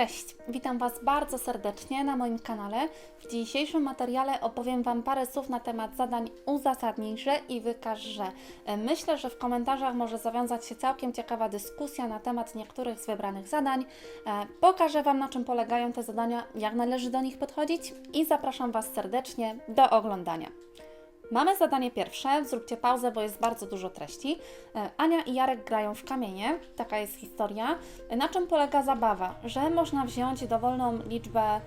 Cześć, witam Was bardzo serdecznie na moim kanale. W dzisiejszym materiale opowiem Wam parę słów na temat zadań uzasadnij, że i wykaż, że. E, Myślę, że w komentarzach może zawiązać się całkiem ciekawa dyskusja na temat niektórych z wybranych zadań. E, Pokażę Wam na czym polegają te zadania, jak należy do nich podchodzić i zapraszam Was serdecznie do oglądania. Mamy zadanie pierwsze, zróbcie pauzę, bo jest bardzo dużo treści. E, Ania i Jarek grają w kamienie, taka jest historia. E, Na czym polega zabawa? Że można wziąć dowolną liczbę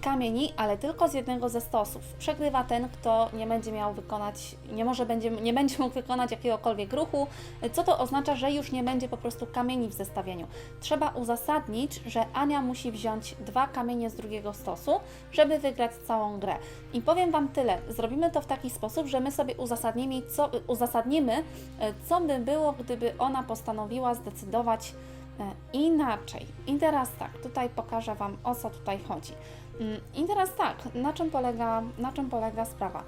kamieni, ale tylko z jednego ze stosów. Przegrywa ten, kto nie będzie miał wykonać, nie może będzie, nie będzie mógł wykonać jakiegokolwiek ruchu, e, co to oznacza, że już nie będzie po prostu kamieni w zestawieniu. Trzeba uzasadnić, że Ania musi wziąć dwa kamienie z drugiego stosu, żeby wygrać całą grę. I powiem Wam tyle, zrobimy to w taki sposób, że my sobie uzasadnimy, co, uzasadnimy, e, co by było, gdyby ona postanowiła zdecydować e, inaczej. I teraz tak, tutaj pokażę Wam o co tutaj chodzi. Mm, I teraz tak, na czym polega, na czym polega sprawa?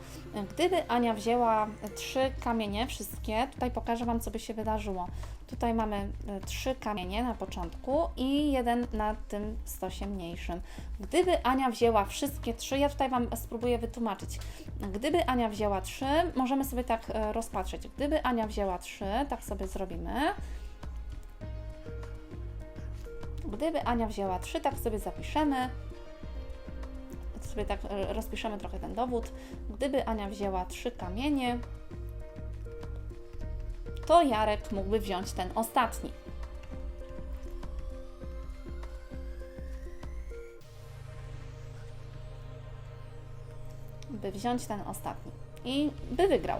Gdyby Ania wzięła trzy kamienie, wszystkie, tutaj pokażę Wam, co by się wydarzyło. Tutaj mamy e, trzy kamienie na początku i jeden na tym stosie mniejszym. Gdyby Ania wzięła wszystkie trzy, ja tutaj Wam spróbuję wytłumaczyć. Gdyby Ania wzięła trzy, możemy sobie tak e, rozpatrzeć. Gdyby Ania wzięła trzy, tak sobie zrobimy. Gdyby Ania wzięła trzy, tak sobie zapiszemy. Sobie tak e, rozpiszemy trochę ten dowód. Gdyby Ania wzięła trzy kamienie, to Jarek mógłby wziąć ten ostatni. By wziąć ten ostatni i by wygrał.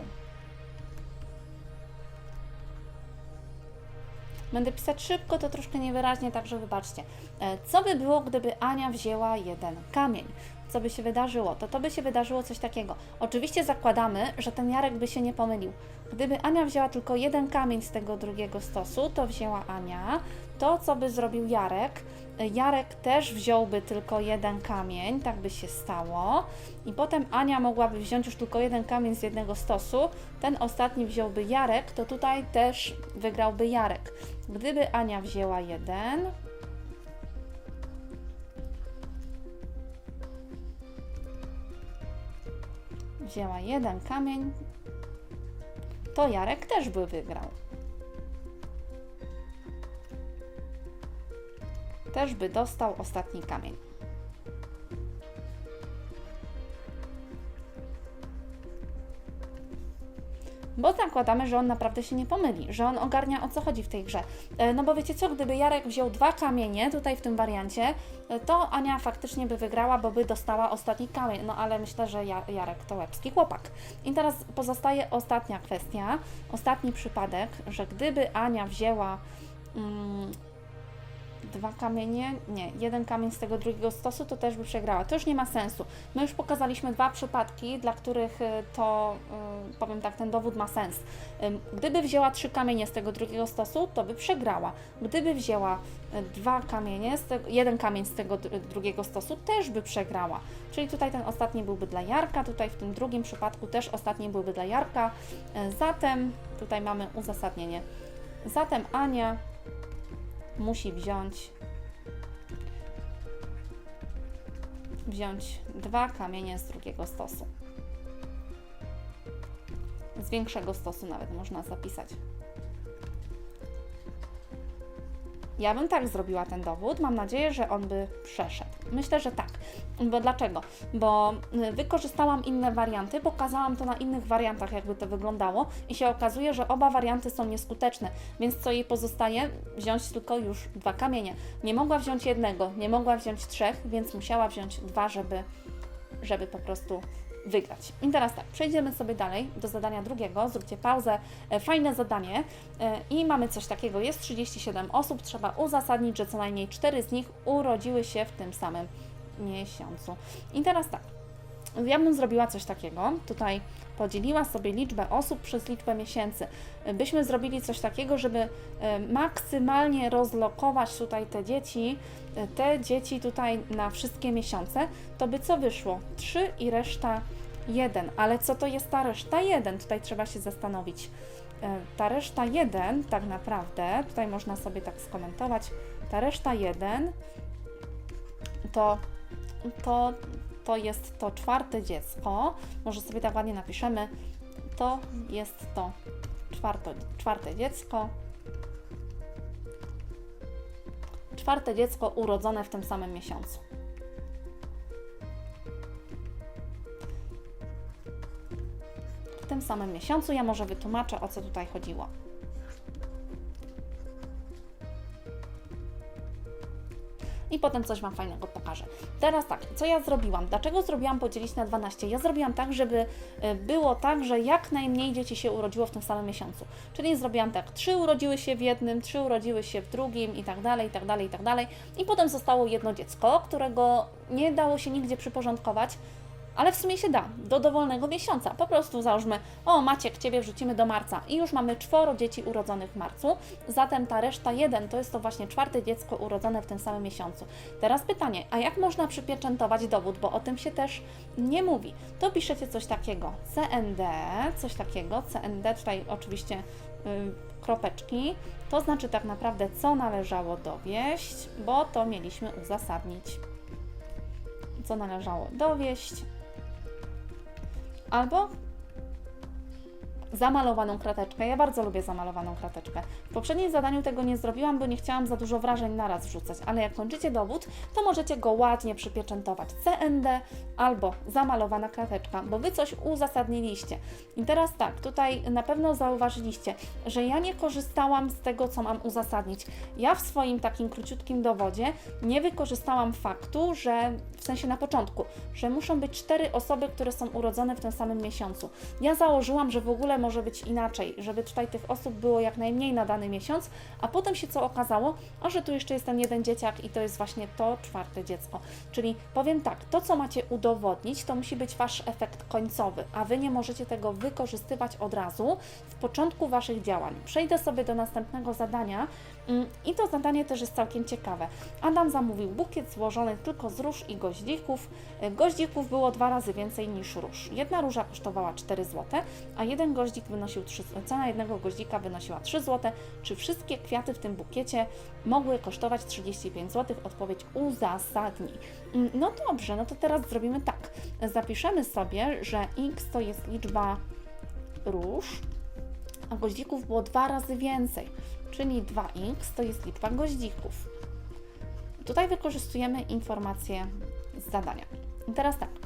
Będę pisać szybko, to troszkę niewyraźnie, także wybaczcie. E, Co by było, gdyby Ania wzięła jeden kamień? Co by się wydarzyło? To to by się wydarzyło coś takiego. Oczywiście zakładamy, że ten Jarek by się nie pomylił. Gdyby Ania wzięła tylko jeden kamień z tego drugiego stosu, to wzięła Ania. To, co by zrobił Jarek, Jarek też wziąłby tylko jeden kamień, tak by się stało. I potem Ania mogłaby wziąć już tylko jeden kamień z jednego stosu. Ten ostatni wziąłby Jarek, to tutaj też wygrałby Jarek. Gdyby Ania wzięła jeden, wzięła jeden kamień, to Jarek też by wygrał. Też by dostał ostatni kamień. Bo zakładamy, że on naprawdę się nie pomyli, że on ogarnia o co chodzi w tej grze. E, No bo wiecie co, gdyby Jarek wziął dwa kamienie tutaj w tym wariancie, e, to Ania faktycznie by wygrała, bo by dostała ostatni kamień. No ale myślę, że Ja- Jarek to łebski chłopak. I teraz pozostaje ostatnia kwestia, ostatni przypadek, że gdyby Ania wzięła mm, dwa kamienie, nie, jeden kamień z tego drugiego stosu, to też by przegrała. To już nie ma sensu. My już pokazaliśmy dwa przypadki, dla których y, to, y, powiem tak, ten dowód ma sens. Gdyby wzięła trzy kamienie z tego drugiego stosu, to by przegrała. Gdyby wzięła y, dwa kamienie, jeden kamień z tego dr- drugiego stosu, też by przegrała. Czyli tutaj ten ostatni byłby dla Jarka, tutaj w tym drugim przypadku też ostatni byłby dla Jarka. Zatem tutaj mamy uzasadnienie. Zatem Ania musi wziąć wziąć dwa kamienie z drugiego stosu. Z większego stosu nawet można zapisać. Ja bym tak zrobiła ten dowód. Mam nadzieję, że on by przeszedł. Myślę, że tak. Bo dlaczego? Bo y, wykorzystałam inne warianty, pokazałam to na innych wariantach, jakby to wyglądało, i się okazuje, że oba warianty są nieskuteczne. Więc co jej pozostaje? Wziąć tylko już dwa kamienie. Nie mogła wziąć jednego, nie mogła wziąć trzech, więc musiała wziąć dwa, żeby, żeby po prostu wygrać. I teraz tak, przejdziemy sobie dalej do zadania drugiego. Zróbcie pauzę. E, Fajne zadanie. E, I mamy coś takiego. Jest 37 osób. Trzeba uzasadnić, że co najmniej 4 z nich urodziły się w tym samym miesiącu. I teraz tak. Ja bym zrobiła coś takiego. Tutaj podzieliła sobie liczbę osób przez liczbę miesięcy. Byśmy zrobili coś takiego, żeby e, maksymalnie rozlokować tutaj te dzieci, e, te dzieci tutaj na wszystkie miesiące, to by co wyszło? 3 i reszta 1. Ale co to jest ta reszta 1? Tutaj trzeba się zastanowić. E, Ta reszta 1 tak naprawdę, tutaj można sobie tak skomentować, ta reszta 1 to, to, to jest to czwarte dziecko. Może sobie tak ładnie napiszemy. To jest to czwarte, czwarte dziecko. Czwarte dziecko urodzone w tym samym miesiącu. W tym samym miesiącu ja może wytłumaczę, o co tutaj chodziło. I potem coś Wam fajnego pokażę. Teraz tak, co ja zrobiłam? Dlaczego zrobiłam podzielić na 12? Ja zrobiłam tak, żeby y, było tak, że jak najmniej dzieci się urodziło w tym samym miesiącu. Czyli zrobiłam tak, trzy urodziły się w jednym, trzy urodziły się w drugim i tak dalej, i tak dalej, i tak dalej. I potem zostało jedno dziecko, którego nie dało się nigdzie przyporządkować, ale w sumie się da, do dowolnego miesiąca. Po prostu załóżmy, o Maciek, Ciebie wrzucimy do marca i już mamy czworo dzieci urodzonych w marcu, zatem ta reszta jeden to jest to właśnie czwarte dziecko urodzone w tym samym miesiącu. Teraz pytanie, a jak można przypieczętować dowód, bo o tym się też nie mówi. To piszecie coś takiego, CND, coś takiego, CND, tutaj oczywiście y, kropeczki, to znaczy tak naprawdę co należało dowieść, bo to mieliśmy uzasadnić. Co należało dowieść, albo zamalowaną krateczkę. Ja bardzo lubię zamalowaną krateczkę. W poprzednim zadaniu tego nie zrobiłam, bo nie chciałam za dużo wrażeń naraz wrzucać, ale jak kończycie dowód, to możecie go ładnie przypieczętować CND albo zamalowana krateczka, bo Wy coś uzasadniliście. I teraz tak, tutaj na pewno zauważyliście, że ja nie korzystałam z tego, co mam uzasadnić. Ja w swoim takim króciutkim dowodzie nie wykorzystałam faktu, że w sensie na początku, że muszą być cztery osoby, które są urodzone w tym samym miesiącu. Ja założyłam, że w ogóle może być inaczej, żeby tutaj tych osób było jak najmniej na dany miesiąc, a potem się co okazało, a że tu jeszcze jest ten jeden dzieciak i to jest właśnie to czwarte dziecko. Czyli powiem tak, to co macie udowodnić, to musi być Wasz efekt końcowy, a Wy nie możecie tego wykorzystywać od razu w początku Waszych działań. Przejdę sobie do następnego zadania mm, i to zadanie też jest całkiem ciekawe. Adam zamówił bukiet złożony tylko z róż i goździków. Goździków było dwa razy więcej niż róż. Jedna róża kosztowała 4 zł, a jeden goździk wynosił 3, cena jednego goździka wynosiła 3 zł. Czy wszystkie kwiaty w tym bukiecie mogły kosztować 35 zł? Odpowiedź uzasadnij. Mm, No dobrze, no to teraz zrobimy tak. Zapiszemy sobie, że x to jest liczba róż, a goździków było dwa razy więcej, czyli 2x to jest liczba goździków. Tutaj wykorzystujemy informacje z zadania. I teraz tak.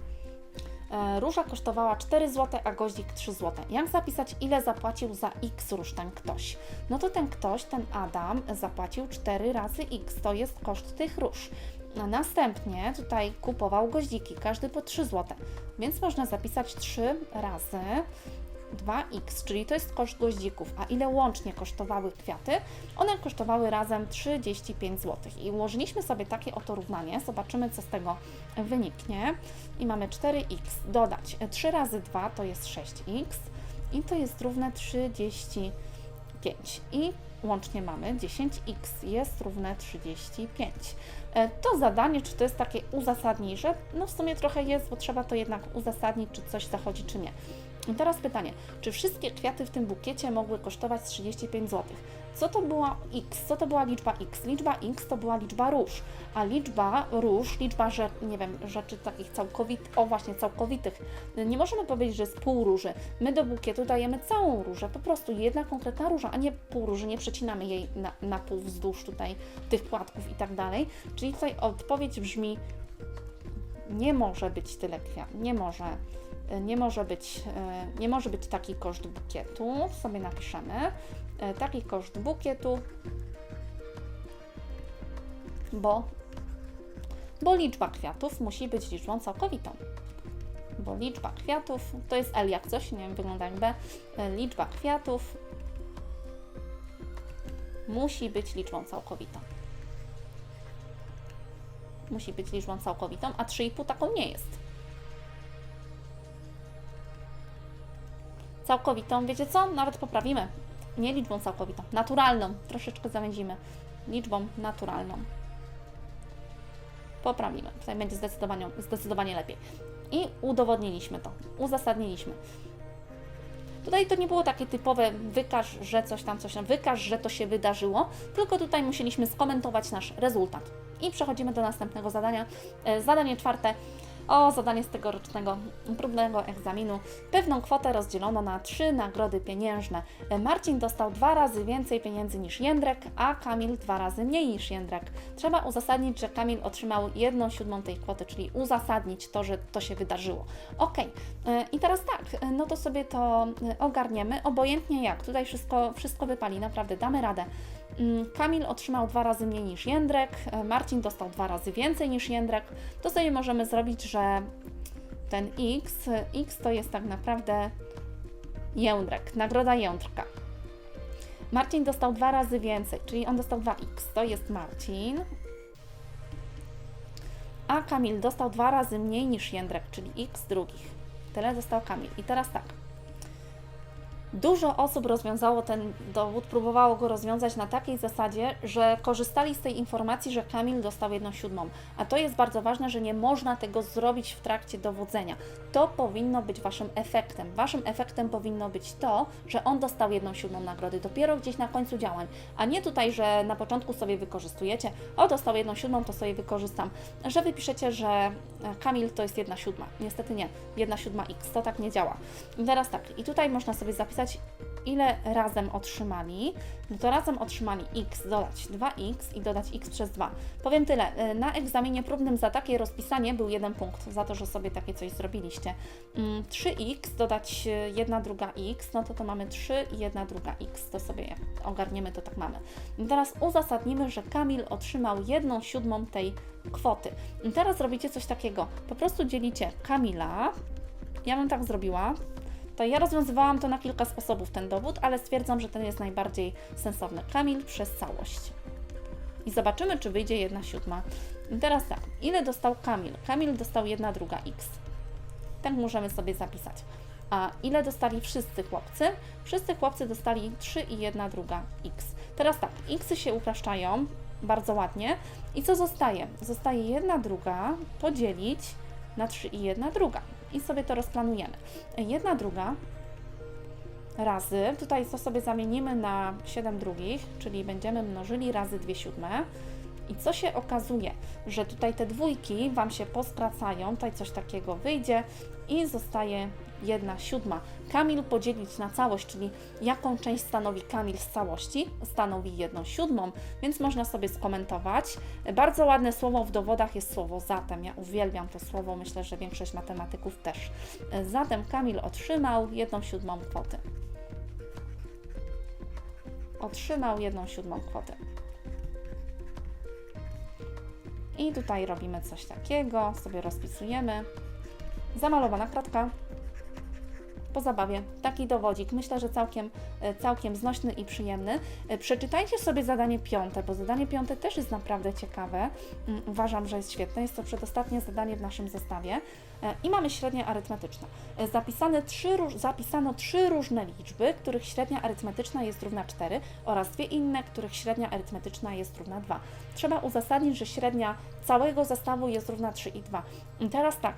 E, Róża kosztowała 4 zł, a goździk 3 zł. Jak zapisać, ile zapłacił za x róż ten ktoś? No to ten ktoś, ten Adam, zapłacił 4 razy x, to jest koszt tych róż. Następnie tutaj kupował goździki, każdy po 3 zł. Więc można zapisać 3 razy 2x, czyli to jest koszt goździków. A ile łącznie kosztowały kwiaty? One kosztowały razem 35 zł. I ułożyliśmy sobie takie oto równanie. Zobaczymy, co z tego wyniknie. I mamy 4x dodać 3 razy 2 to jest 6x i to jest równe 35. I łącznie mamy 10x jest równe 35. E, To zadanie, czy to jest takie uzasadniejsze? No w sumie trochę jest, bo trzeba to jednak uzasadnić, czy coś zachodzi, czy nie. I teraz pytanie, czy wszystkie kwiaty w tym bukiecie mogły kosztować 35 zł? Co to była x? Co to była liczba x? Liczba x to była liczba róż, a liczba róż, liczba, że, nie wiem, rzeczy takich całkowitych, o właśnie całkowitych, nie możemy powiedzieć, że jest pół róży. My do bukietu dajemy całą różę, po prostu jedna konkretna róża, a nie pół róży, nie przecinamy jej na, na pół wzdłuż tutaj tych płatków i tak dalej. Czyli tutaj odpowiedź brzmi, nie może być tyle kwiat, nie może nie może być, e, nie może być taki koszt bukietu, sobie napiszemy, e, taki koszt bukietu, bo, bo liczba kwiatów musi być liczbą całkowitą. Bo liczba kwiatów, to jest L jak coś, nie wiem, wygląda jak B, e, liczba kwiatów musi być liczbą całkowitą. Musi być liczbą całkowitą, a 3,5 taką nie jest. Całkowitą, wiecie co? Nawet poprawimy. Nie liczbą całkowitą, naturalną. Troszeczkę zawęzimy. Liczbą naturalną. Poprawimy. Tutaj będzie zdecydowanie, zdecydowanie lepiej. I udowodniliśmy to. Uzasadniliśmy. Tutaj to nie było takie typowe wykaż, że coś tam, coś tam, wykaż, że to się wydarzyło, tylko tutaj musieliśmy skomentować nasz rezultat. I przechodzimy do następnego zadania. E, Zadanie czwarte. O, zadanie z tegorocznego próbnego egzaminu. Pewną kwotę rozdzielono na trzy nagrody pieniężne. E, Marcin dostał dwa razy więcej pieniędzy niż Jędrek, a Kamil dwa razy mniej niż Jędrek. Trzeba uzasadnić, że Kamil otrzymał jedną siódmą tej kwoty, czyli uzasadnić to, że to się wydarzyło. Ok, i teraz tak, e, no to sobie to e, ogarniemy, obojętnie jak. Tutaj wszystko, wszystko wypali, naprawdę damy radę. Mm, Kamil otrzymał dwa razy mniej niż Jędrek, e, Marcin dostał dwa razy więcej niż Jędrek. To sobie możemy zrobić, że ten X, X to jest tak naprawdę Jędrek, nagroda Jędrka. Marcin dostał dwa razy więcej, czyli on dostał 2x, to jest Marcin. A Kamil dostał dwa razy mniej niż Jędrek, czyli x drugich. Tyle dostał Kamil. I teraz tak. Dużo osób rozwiązało ten dowód, próbowało go rozwiązać na takiej zasadzie, że korzystali z tej informacji, że Kamil dostał jedną siódmą. A to jest bardzo ważne, że nie można tego zrobić w trakcie dowodzenia. To powinno być Waszym efektem. Waszym efektem powinno być to, że on dostał jedną siódmą nagrody dopiero gdzieś na końcu działań, a nie tutaj, że na początku sobie wykorzystujecie, o dostał jedną siódmą, to sobie wykorzystam, że wypiszecie, że e, Kamil to jest jedna siódma. Niestety nie, jedna siódma x, to tak nie działa. I teraz tak, i tutaj można sobie zapisać, ile razem otrzymali, no to razem otrzymali x, dodać 2x i dodać x przez 2. Powiem tyle, e, na egzaminie próbnym za takie rozpisanie był jeden punkt, za to, że sobie takie coś zrobiliście. Mm, 3x dodać 1 druga x, no to to mamy 3 i 1 druga x, to sobie ogarniemy, to tak mamy. I teraz uzasadnimy, że Kamil otrzymał 1 siódmą tej kwoty. I teraz robicie coś takiego, po prostu dzielicie Kamila, ja bym tak zrobiła, to ja rozwiązywałam to na kilka sposobów, ten dowód, ale stwierdzam, że ten jest najbardziej sensowny. Kamil przez całość. I zobaczymy, czy wyjdzie jedna siódma. I teraz tak, ile dostał Kamil? Kamil dostał jedna druga x. Tak możemy sobie zapisać. A ile dostali wszyscy chłopcy? Wszyscy chłopcy dostali 3 i 1 druga x. Teraz tak, xy się upraszczają bardzo ładnie. I co zostaje? Zostaje 1 druga podzielić na 3 i 1 druga. I sobie to rozplanujemy. 1 druga razy, tutaj to sobie zamienimy na 7 drugich, czyli będziemy mnożyli razy 2 siódme. I co się okazuje, że tutaj te dwójki Wam się poskracają, tutaj coś takiego wyjdzie i zostaje jedna siódma. Kamil podzielić na całość, czyli jaką część stanowi Kamil z całości, stanowi jedną siódmą, więc można sobie skomentować. Bardzo ładne słowo w dowodach jest słowo zatem. Ja uwielbiam to słowo, myślę, że większość matematyków też. Zatem Kamil otrzymał jedną siódmą kwoty. Otrzymał jedną siódmą kwotę. I tutaj robimy coś takiego, sobie rozpisujemy. Zamalowana kratka. Po zabawie. Taki dowodzik. Myślę, że całkiem, e, całkiem znośny i przyjemny. E, Przeczytajcie sobie zadanie piąte, bo zadanie piąte też jest naprawdę ciekawe. Mm, Uważam, że jest świetne. Jest to przedostatnie zadanie w naszym zestawie. E, I mamy średnie arytmetyczne. Zapisane trzy, zapisano trzy różne liczby, których średnia arytmetyczna jest równa 4 oraz dwie inne, których średnia arytmetyczna jest równa 2. Trzeba uzasadnić, że średnia całego zestawu jest równa 3 i 2. I teraz tak,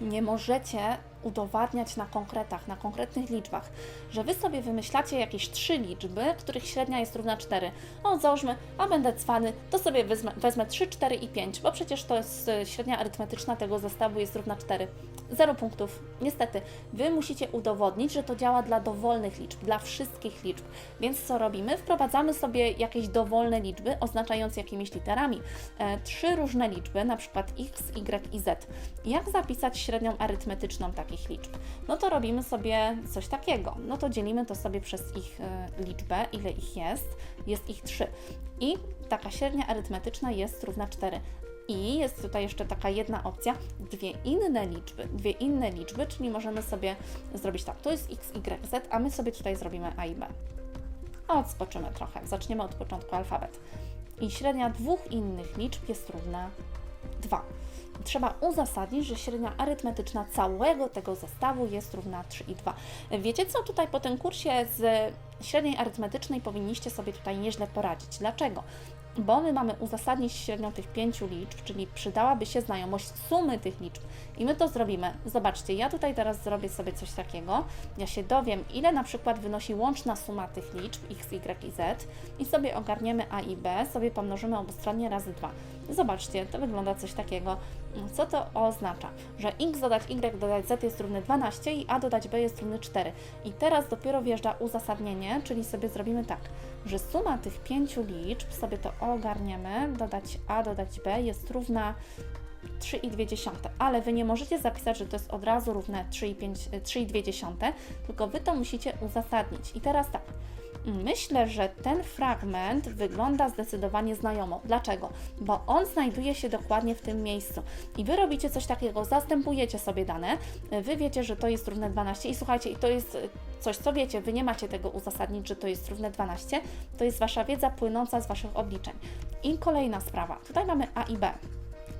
nie możecie udowadniać na konkretach, na konkretnych liczbach, że Wy sobie wymyślacie jakieś trzy liczby, których średnia jest równa 4. O, załóżmy, a będę cwany, to sobie wezmę, wezmę 3, 4 i 5, bo przecież to jest y, średnia arytmetyczna tego zestawu jest równa 4. Zero punktów. Niestety, Wy musicie udowodnić, że to działa dla dowolnych liczb, dla wszystkich liczb. Więc co robimy? Wprowadzamy sobie jakieś dowolne liczby, oznaczając jakimiś literami. E, trzy różne liczby, na przykład x, y i z. Jak zapisać średnią arytmetyczną liczb? No to robimy sobie coś takiego. No to dzielimy to sobie przez ich e, liczbę, ile ich jest. Jest ich 3. I taka średnia arytmetyczna jest równa 4. I jest tutaj jeszcze taka jedna opcja, dwie inne liczby, dwie inne liczby, czyli możemy sobie zrobić tak, to jest x, y, z, a my sobie tutaj zrobimy a i b. Odspoczymy trochę, zaczniemy od początku alfabet. I średnia dwóch innych liczb jest równa 2. Trzeba uzasadnić, że średnia arytmetyczna całego tego zestawu jest równa 3 i 2. Wiecie co, tutaj po tym kursie z średniej arytmetycznej powinniście sobie tutaj nieźle poradzić. Dlaczego? bo my mamy uzasadnić średnią tych pięciu liczb, czyli przydałaby się znajomość sumy tych liczb. I my to zrobimy. Zobaczcie, ja tutaj teraz zrobię sobie coś takiego. Ja się dowiem, ile na przykład wynosi łączna suma tych liczb x, y i z i sobie ogarniemy a i b, sobie pomnożymy obustronnie razy 2. Zobaczcie, to wygląda coś takiego. Co to oznacza? Że x dodać y dodać z jest równy 12 i a dodać b jest równy 4. I teraz dopiero wjeżdża uzasadnienie, czyli sobie zrobimy tak, że suma tych pięciu liczb, sobie to ogarniemy, dodać a dodać b jest równa 3,2, ale Wy nie możecie zapisać, że to jest od razu równe 3,2, tylko Wy to musicie uzasadnić. I teraz tak, Myślę, że ten fragment wygląda zdecydowanie znajomo. Dlaczego? Bo on znajduje się dokładnie w tym miejscu. I Wy robicie coś takiego, zastępujecie sobie dane, Wy wiecie, że to jest równe 12 i słuchajcie, i to jest coś, co wiecie, Wy nie macie tego uzasadnić, że to jest równe 12, to jest Wasza wiedza płynąca z Waszych obliczeń. I kolejna sprawa, tutaj mamy A i B.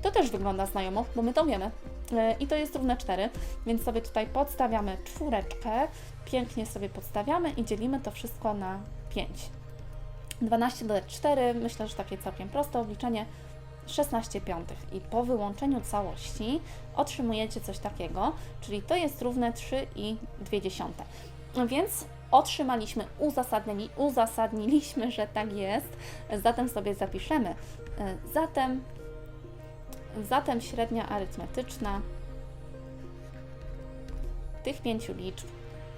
To też wygląda znajomo, bo my to wiemy. E, I to jest równe 4, więc sobie tutaj podstawiamy czwóreczkę, pięknie sobie podstawiamy i dzielimy to wszystko na 5. 12 dodać 4, myślę, że takie całkiem proste obliczenie, 16 piątych. I po wyłączeniu całości otrzymujecie coś takiego, czyli to jest równe 3,2. Więc otrzymaliśmy, uzasadnili, uzasadniliśmy, że tak jest, zatem sobie zapiszemy. E, zatem Zatem średnia arytmetyczna tych pięciu liczb,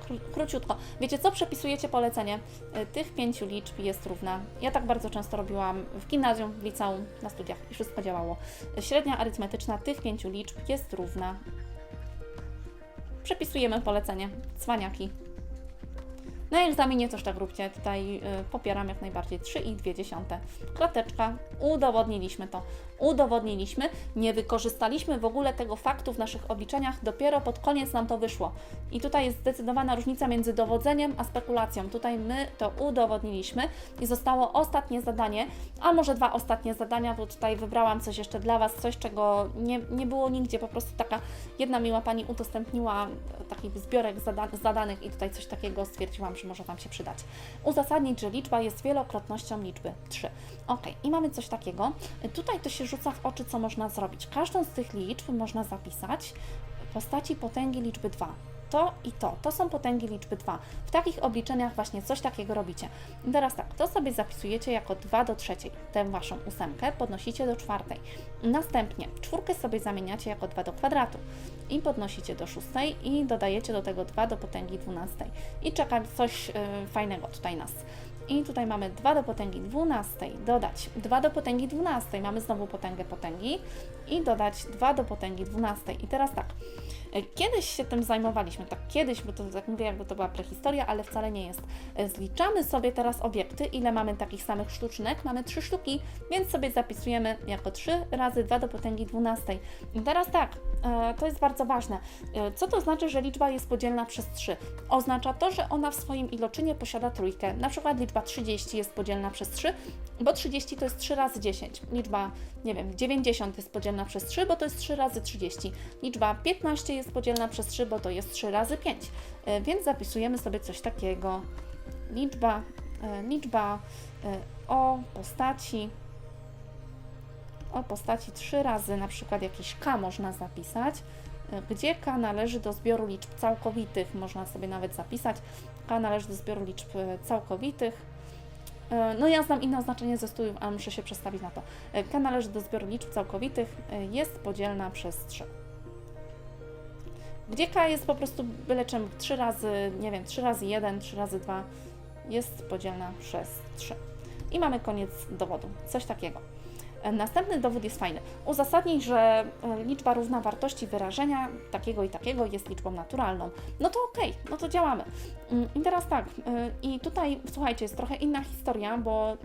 kró króciutko, wiecie co przepisujecie polecenie? Y, tych pięciu liczb jest równa. Ja tak bardzo często robiłam w gimnazjum, w liceum, na studiach i wszystko działało. Średnia arytmetyczna tych pięciu liczb jest równa. Przepisujemy polecenie. Cwaniaki. Na egzaminie też tak róbcie. Tutaj y, popieram jak najbardziej 3,2. Klateczka. Udowodniliśmy to. Udowodniliśmy. Nie wykorzystaliśmy w ogóle tego faktu w naszych obliczeniach. Dopiero pod koniec nam to wyszło. I tutaj jest zdecydowana różnica między dowodzeniem a spekulacją. Tutaj my to udowodniliśmy i zostało ostatnie zadanie, a może dwa ostatnie zadania, bo tutaj wybrałam coś jeszcze dla Was, coś czego nie, nie było nigdzie. Po prostu taka jedna miła Pani udostępniła taki zbiorek zada zadanych i tutaj coś takiego stwierdziłam, że może Wam się przydać. Uzasadnić, że liczba jest wielokrotnością liczby 3. Ok, i mamy coś takiego. Tutaj to się rzuca w oczy, co można zrobić. Każdą z tych liczb można zapisać w postaci potęgi liczby 2 to i to. To są potęgi liczby 2. W takich obliczeniach właśnie coś takiego robicie. I teraz tak, to sobie zapisujecie jako 2 do trzeciej. Tę Waszą ósemkę podnosicie do czwartej. Następnie czwórkę sobie zamieniacie jako 2 do kwadratu i podnosicie do szóstej i dodajecie do tego 2 do potęgi 12. I czeka coś yy, fajnego tutaj nas. I tutaj mamy 2 do potęgi 12, dodać 2 do potęgi 12, mamy znowu potęgę potęgi. I dodać 2 do potęgi 12. I teraz tak, e, kiedyś się tym zajmowaliśmy, tak kiedyś, bo to tak mówię, jakby to była prehistoria, ale wcale nie jest. E, zliczamy sobie teraz obiekty, ile mamy takich samych sztucznek, mamy 3 sztuki, więc sobie zapisujemy jako 3 razy 2 do potęgi 12. I teraz tak, to jest bardzo ważne. Co to znaczy, że liczba jest podzielna przez 3? Oznacza to, że ona w swoim iloczynie posiada trójkę, na przykład liczba liczba 30 jest podzielna przez 3, bo 30 to jest 3 razy 10. Liczba, nie wiem, 90 jest podzielna przez 3, bo to jest 3 razy 30. Liczba 15 jest podzielna przez 3, bo to jest 3 razy 5. E, więc zapisujemy sobie coś takiego. Liczba, e, liczba e, o postaci postaci 3 razy na przykład jakiś k można zapisać, gdzie k należy do zbioru liczb całkowitych, można sobie nawet zapisać. k należy do zbioru liczb całkowitych. E, no ja znam inne oznaczenie ze studiów, ale muszę się przestawić na to. E, k należy do zbioru liczb całkowitych, e, jest podzielna przez 3. Gdzie k jest po prostu byle czym 3 razy, nie wiem, 3 razy 1, 3 razy 2 jest podzielna przez 3. I mamy koniec dowodu. Coś takiego. Następny dowód jest fajny. Uzasadnij, że e, liczba równa wartości wyrażenia takiego i takiego jest liczbą naturalną. No to okej, okay, no to działamy. Mm, I teraz tak, e, i tutaj słuchajcie, jest trochę inna historia, bo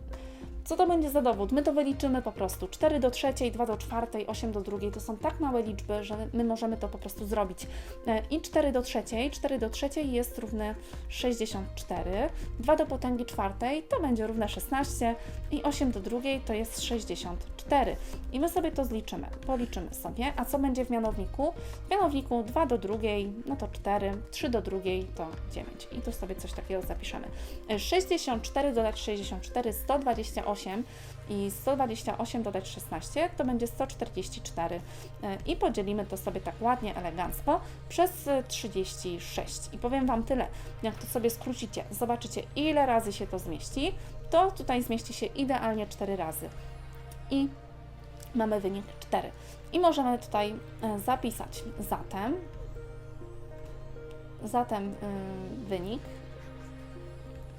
co to będzie za dowód? My to wyliczymy po prostu. 4 do trzeciej, 2 do czwartej, 8 do drugiej to są tak małe liczby, że my możemy to po prostu zrobić. E, I 4 do trzeciej, 4 do trzeciej jest równe 64, 2 do potęgi czwartej to będzie równe 16 i 8 do drugiej to jest 64. I my sobie to zliczymy. Policzymy sobie. A co będzie w mianowniku? W mianowniku 2 do drugiej, no to 4, 3 do drugiej to 9. I tu sobie coś takiego zapiszemy. 64 e, dodać 64, 128 128 i 128 dodać 16 to będzie 144 E, i podzielimy to sobie tak ładnie, elegancko przez e, 36 i powiem Wam tyle, jak to sobie skrócicie, zobaczycie ile razy się to zmieści, to tutaj zmieści się idealnie 4 razy. I mamy wynik 4 i możemy tutaj e, zapisać. Zatem zatem y, wynik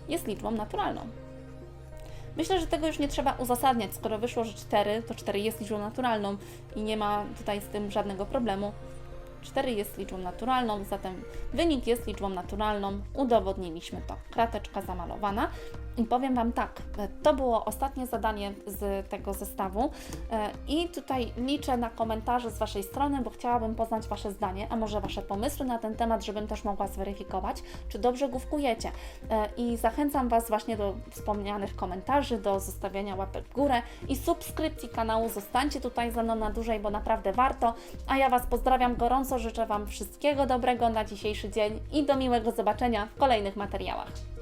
jest liczbą naturalną. Myślę, że tego już nie trzeba uzasadniać. Skoro wyszło, że 4, to 4 jest liczbą naturalną i nie ma tutaj z tym żadnego problemu. 4 jest liczbą naturalną, zatem wynik jest liczbą naturalną. Udowodniliśmy to. Krateczka zamalowana. I powiem Wam tak, e, to było ostatnie zadanie z tego zestawu e, i tutaj liczę na komentarze z Waszej strony, bo chciałabym poznać Wasze zdanie, a może Wasze pomysły na ten temat, żebym też mogła zweryfikować, czy dobrze główkujecie. E, I zachęcam Was właśnie do wspomnianych komentarzy, do zostawiania łapek w górę i subskrypcji kanału. Zostańcie tutaj ze mną na dłużej, bo naprawdę warto. A ja Was pozdrawiam gorąco, życzę Wam wszystkiego dobrego na dzisiejszy dzień i do miłego zobaczenia w kolejnych materiałach.